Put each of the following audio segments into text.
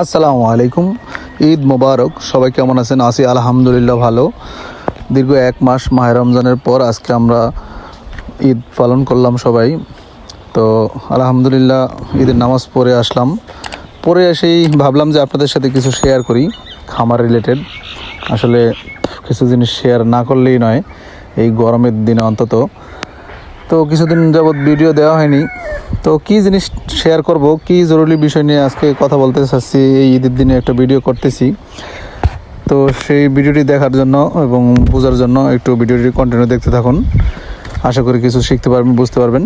আসসালামু আলাইকুম। ঈদ মোবারক। সবাই কেমন আছেন? আসি আলহামদুলিল্লাহ ভালো। দীর্ঘ এক মাস মাহে রমজানের পর আজকে আমরা ঈদ পালন করলাম সবাই। তো আলহামদুলিল্লাহ ঈদের নামাজ পড়ে আসলাম। পরে এসেই ভাবলাম যে আপনাদের সাথে কিছু শেয়ার করি, খামার রিলেটেড আসলে কিছু জিনিস শেয়ার না করলেই নয়, এই গরমের দিনে অন্তত। তো কিছুদিন যাবৎ ভিডিও দেওয়া হয়নি। তো কি জিনিস শেয়ার করব? কি জরুরি বিষয় নিয়ে আজকে কথা বলতে চাচ্ছি? এই ঈদের দিনে একটা ভিডিও করতেছি। তো সেই ভিডিওটি দেখার জন্য এবং বোঝার জন্য একটু ভিডিওটি কন্টিনিউ দেখতে থাকুন। আশা করি কিছু শিখতে পারবেন, বুঝতে পারবেন।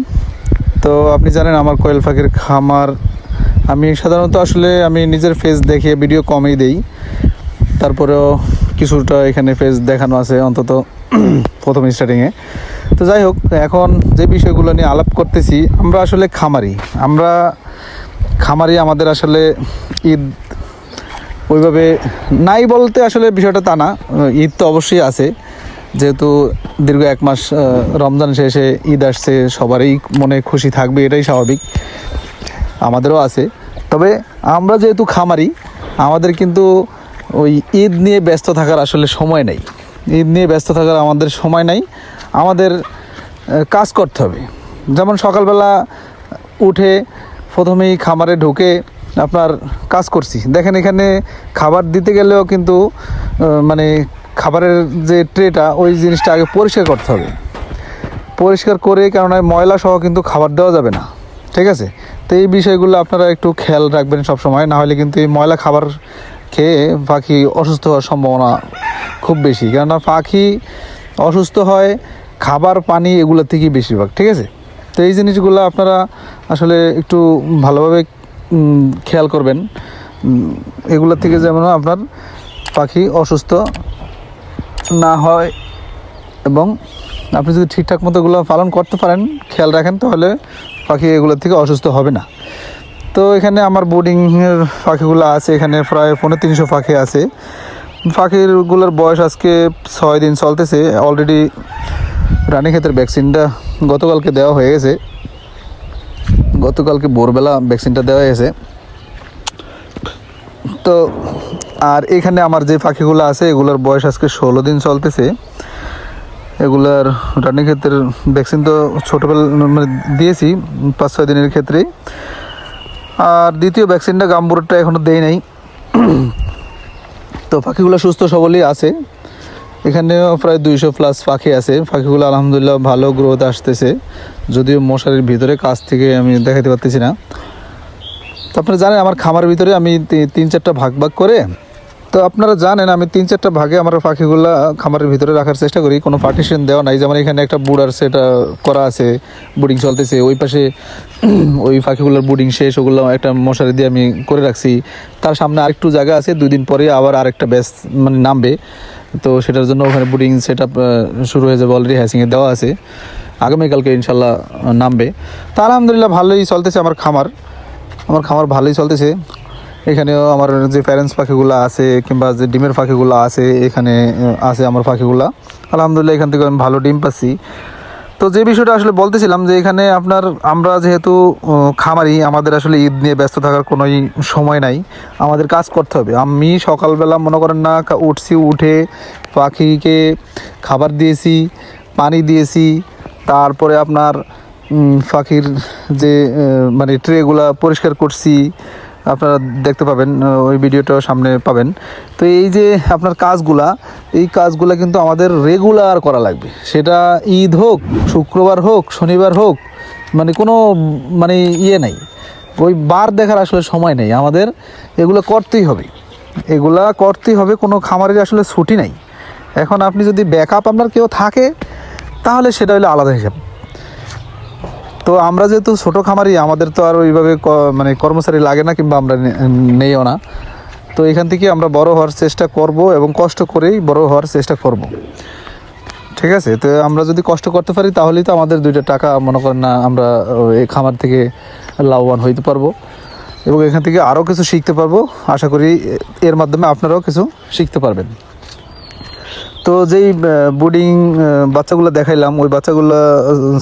তো আপনি জানেন আমার কোয়েল পাখির খামার। আমি সাধারণত আসলে আমি নিজের ফেস দেখে ভিডিও কমই দেই। তারপরেও কিছুটা এখানে ফেস দেখানো আছে অন্তত প্রথম স্টার্টিংয়ে তো যাই হোক, এখন যে বিষয়গুলো নিয়ে আলাপ করতেছি, আমরা আসলে খামারি। আমরা খামারি আমাদের আসলে ঈদ ওইভাবে নাই বলতে আসলে বিষয়টা তা না, ঈদ তো অবশ্যই আছে। যেহেতু দীর্ঘ এক মাস রমজান শেষে ঈদ আসছে, সবারই মনে খুশি থাকবে, এটাই স্বাভাবিক। আমাদেরও আছে। তবে আমরা যেহেতু খামারি, আমাদের কিন্তু ওই ঈদ নিয়ে ব্যস্ত থাকার আসলে সময় নেই। ঈদ নিয়ে ব্যস্ত থাকার আমাদের সময় নাই। আমাদের কাজ করতে হবে। যেমন সকালবেলা উঠে প্রথমেই খামারে ঢুকে আপনার কাজ করছি। দেখেন এখানে খাবার দিতে গেলেও কিন্তু মানে খাবারের যে ট্রেটা, ওই জিনিসটা আগে পরিষ্কার করতে হবে। পরিষ্কার করে কেননা ময়লা সহ কিন্তু খাবার দেওয়া যাবে না। ঠিক আছে? তো এই বিষয়গুলো আপনারা একটু খেয়াল রাখবেন সব সময় না হলে কিন্তু এই ময়লা খাবার খেয়ে পাখি অসুস্থ হওয়ার সম্ভাবনা খুব বেশি। কেননা পাখি অসুস্থ হয় খাবার পানি এগুলোর থেকেই বেশিরভাগ ঠিক আছে? তো এই জিনিসগুলো আপনারা আসলে একটু ভালোভাবে খেয়াল করবেন। উম, এগুলোর থেকে যেমন আপনার পাখি অসুস্থ না হয় এবং আপনি যদি ঠিকঠাক মতো এগুলো পালন করতে পারেন খেয়াল রাখেন তাহলে পাখি এগুলোর থেকে অসুস্থ হবে না। তো এখানে আমার বোর্ডিংয়ের পাখিগুলো আছে এখানে প্রায় পনেরো তিনশো পাখি আছে। পাখিরগুলোর বয়স আজকে ছয় দিন চলতেছে। অলরেডি রানীক্ষেতের ভ্যাকসিনটা গতকালকে দেওয়া হয়ে গেছে। গতকালকে ভোরবেলা ভ্যাকসিনটা দেওয়া হয়েছে। তো, আর এখানে আমার যে পাখিগুলো আছে, এগুলোর বয়স আজকে ষোলো দিন চলতেছে। এগুলার রানী ক্ষেত্রের ভ্যাকসিন তো ছোটোবেলা মানে দিয়েছি, পাঁচ ছয় দিনের ক্ষেত্রে। আর দ্বিতীয় ভ্যাকসিনটা গাম্বুরটা এখনও দেই নাই। তো পাখিগুলো সুস্থ সবলই আছে। এখানেও প্রায় দুইশো প্লাস পাখি আছে। পাখিগুলো আলহামদুলিল্লাহ ভালো গ্রোথ আসতেছে। যদিও মশারির ভিতরে কাছ থেকে আমি দেখাতে পারতেছি না। তো আপনারা জানেন, আমার খামার ভিতরে আমি তিন চারটা ভাগ ভাগ করে তো আপনারা জানেন, আমি তিন চারটা ভাগে আমার পাখিগুলো খামারের ভিতরে রাখার চেষ্টা করি। কোনো পার্টিশন দেওয়া নাই। যেমন এখানে একটা বুড়ার সেটা করা আছে বুডিং চলতেছে। ওই পাশে ওই পাখিগুলোর বুডিং শেষ, ওগুলো একটা মশারি দিয়ে আমি করে রাখছি। তার সামনে আরেকটু জায়গা আছে, দুই দিন পরে আবার আরেকটা ব্যাস মানে নামবে। তো সেটার জন্য ওখানে বুডিং সেট শুরু হয়ে যাবে অলরেডি হ্যাসিংয়ে দেওয়া আছে। আগামীকালকে ইনশাল্লাহ নামবে। তা আলহামদুলিল্লাহ ভালোই চলতেছে আমার খামার। আমার খামার ভালোই চলতেছে। এখানেও আমার যে প্যারেন্টস পাখিগুলো আছে কিংবা যে ডিমের পাখিগুলো আছে, এখানে আছে আমার পাখিগুলো। আলহামদুলিল্লাহ এখান থেকে আমি ভালো ডিম পাচ্ছি। তো যে বিষয়টা আসলে বলতেছিলাম যে এখানে আপনার, আমরা যেহেতু খামারি, আমাদের আসলে ঈদ নিয়ে ব্যস্ত থাকার কোনোই সময় নাই। আমাদের কাজ করতে হবে। আমি সকালবেলা মনে করেন না উঠছি, উঠে পাখিকে খাবার দিয়েছি, পানি দিয়েছি, তারপরে আপনার পাখির যে মানে ট্রেগুলা পরিষ্কার করছি আপনারা দেখতে পাবেন ওই ভিডিওটাও সামনে পাবেন। তো এই যে আপনার কাজগুলা, এই কাজগুলা কিন্তু আমাদের রেগুলার করা লাগবে। সেটা ঈদ হোক, শুক্রবার হোক, শনিবার হোক মানে কোনো মানে ইয়ে নাই। ওই বার দেখার আসলে সময় নেই। আমাদের এগুলো করতেই হবে। এগুলা করতেই হবে, কোনো খামারের আসলে ছুটি নাই। এখন আপনি যদি ব্যাকআপ আপনার কেউ থাকে, তাহলে সেটা হলো আলাদা হিসাব। তো আমরা যেহেতু ছোটো খামারি, আমাদের তো আর ওইভাবে মানে কর্মচারী লাগে না কিংবা আমরা নেইও না। তো এখান থেকে আমরা বড় হওয়ার চেষ্টা করব এবং কষ্ট করেই বড় হওয়ার চেষ্টা করব। ঠিক আছে? তো আমরা যদি কষ্ট করতে পারি, তাহলেই তো আমাদের দুইটা টাকা মনে করেন না, আমরা এই খামার থেকে লাভবান হইতে পারব। এবং এখান থেকে আরও কিছু শিখতে পারব। আশা করি এর মাধ্যমে আপনারাও কিছু শিখতে পারবেন। তো যেই বোর্ডিং বাচ্চাগুলো দেখাইলাম, ওই বাচ্চাগুলো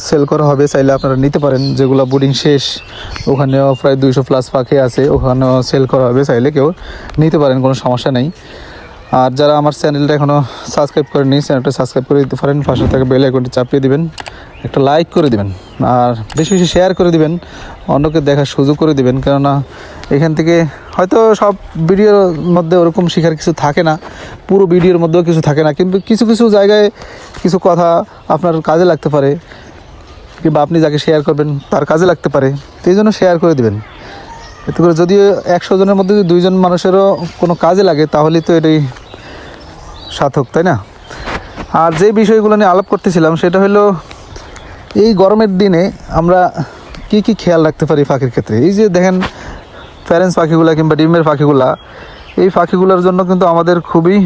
সেল করা হবে, চাইলে আপনারা নিতে পারেন। যেগুলো বোর্ডিং শেষ, ওখানেও প্রায় দুইশো প্লাস পাখি আছে, ওখানেও সেল করা হবে, চাইলে কেউ নিতে পারেন, কোনো সমস্যা নেই। আর যারা আমার চ্যানেলটা এখনও সাবস্ক্রাইব করেনি চ্যানেলটা সাবস্ক্রাইব করে দিতে পারেন, পাশে থেকে বেল আইকনটি চাপিয়ে দিবেন, একটা লাইক করে দিবেন, আর বেশি বেশি শেয়ার করে দিবেন, অন্যকে দেখার সুযোগ করে দিবেন, কেননা এখান থেকে হয়তো সব ভিডিওর মধ্যে ওরকম শেখার কিছু থাকে না, পুরো ভিডিওর মধ্যেও কিছু থাকে না, কিন্তু কিছু কিছু জায়গায় কিছু কথা আপনার কাজে লাগতে পারে, কিংবা আপনি যাকে শেয়ার করবেন তার কাজে লাগতে পারে এই জন্য শেয়ার করে দেবেন। এতে করে যদি একশো জনের মধ্যে যদি দুইজন মানুষেরও কোনো কাজে লাগে তাহলেই তো এটাই সার্থক, তাই না? আর যে বিষয়গুলো নিয়ে আলাপ করতেছিলাম, সেটা হলো এই গরমের দিনে আমরা কি কি খেয়াল রাখতে পারি পাখির ক্ষেত্রে? এই যে দেখেন প্যারেন্টস পাখিগুলা কিংবা ডিমের পাখিগুলা, এই পাখিগুলোর জন্য কিন্তু আমাদের খুবই,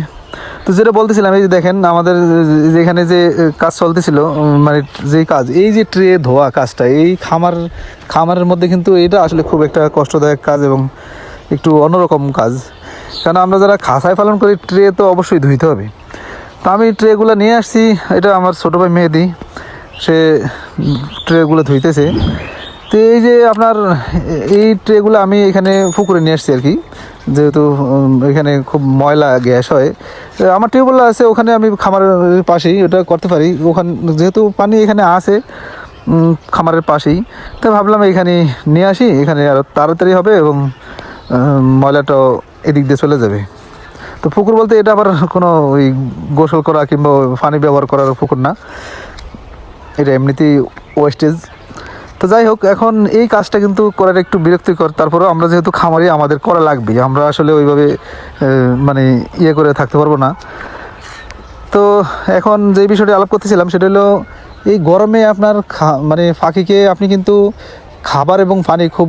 তো যেটা বলতেছিলাম, এই যে দেখেন আমাদের যেখানে যে কাজ চলতেছিল মানে যেই কাজ, এই যে ট্রে ধোয়া কাজটা, এই খামার, খামারের মধ্যে কিন্তু এটা আসলে খুব একটা কষ্টদায়ক কাজ এবং একটু অন্যরকম কাজ। কারণ আমরা যারা খাসায় পালন করি, ট্রে তো অবশ্যই ধুইতে হবে। তো আমি ট্রেগুলো নিয়ে আসছি, এটা আমার ছোটো ভাই মেহেদি, সে ট্রেগুলো ধুইতেছে। তো এই যে আপনার, এই ট্রেগুলো আমি এখানে পুকুরে নিয়ে আসছি আর কি যেহেতু এখানে খুব ময়লা গ্যাস হয়। আমার টিউবওয়েল আছে, ওখানে আমি খামারের পাশেই ওটা করতে পারি। ওখানে, যেহেতু পানি এখানে আছে খামারের পাশেই। তো ভাবলাম এখানে নিয়ে আসি, এখানে আরও তাড়াতাড়ি হবে এবং ময়লাটাও এদিক দিয়ে চলে যাবে। তো পুকুর বলতে এটা আবার কোনো ওই গোসল করা কিংবা পানি ব্যবহার করার পুকুর না। এটা এমনিতেই ওয়েস্টেজ তো যাই হোক, এখন এই কাজটা কিন্তু করার একটু বিরক্তিকর। তারপরেও আমরা যেহেতু খামারি, আমাদের করা লাগবে। আমরা আসলে ওইভাবে মানে ইয়ে করে থাকতে পারব না। তো এখন যে বিষয়টি আলাপ করতেছিলাম, সেটা হলো এই গরমে আপনার মানে পাখিকে আপনি কিন্তু খাবার এবং পানি খুব